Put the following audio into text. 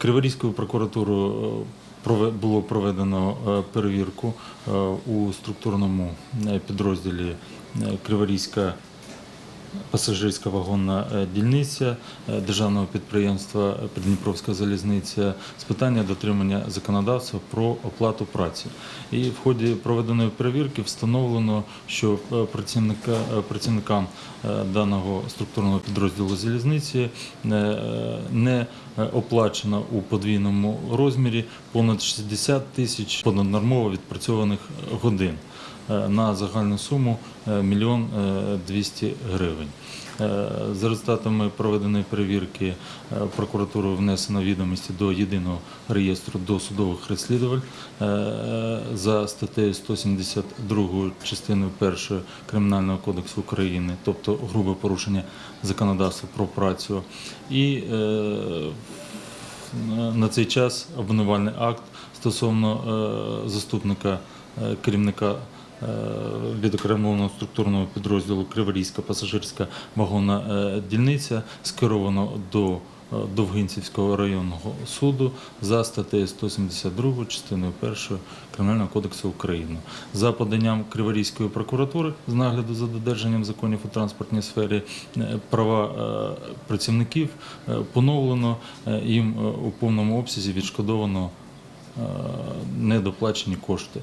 Криворізькою прокуратурою е, було проведено е, перевірку е, у структурному підрозділі Криворізька пасажирська вагонна е, дільниця е, державного підприємства Придніпровська залізниця з питання дотримання законодавства про оплату праці. І в ході проведеної перевірки встановлено, що е, працівника, працівникам даного структурного підрозділу залізниці не оплачено у подвійному розмірі понад 60 тисяч понаднормово відпрацьованих годин на загальну суму е, мільйон е, 200 гривень. Е, За результатами проведеної перевірки е, прокуратурою внесено відомості до єдиного реєстру досудових розслідувань е, за статтею 172 частиною 1 Кримінального кодексу України, тобто грубе порушення законодавства про працю. І е, на цей час обвинувальний акт стосовно е, заступника е, керівника е, відокремленого структурного підрозділу Криворізька пасажирська вагонна е, дільниця скеровано до е, Довгинцівського районного суду за статтею 172 частиною 1 Кримінального кодексу України. За поданням Криворізької прокуратури з нагляду за додержанням законів у транспортній сфері е, права е, працівників е, поновлено е, їм е, у повному обсязі відшкодовано е, недоплачені кошти.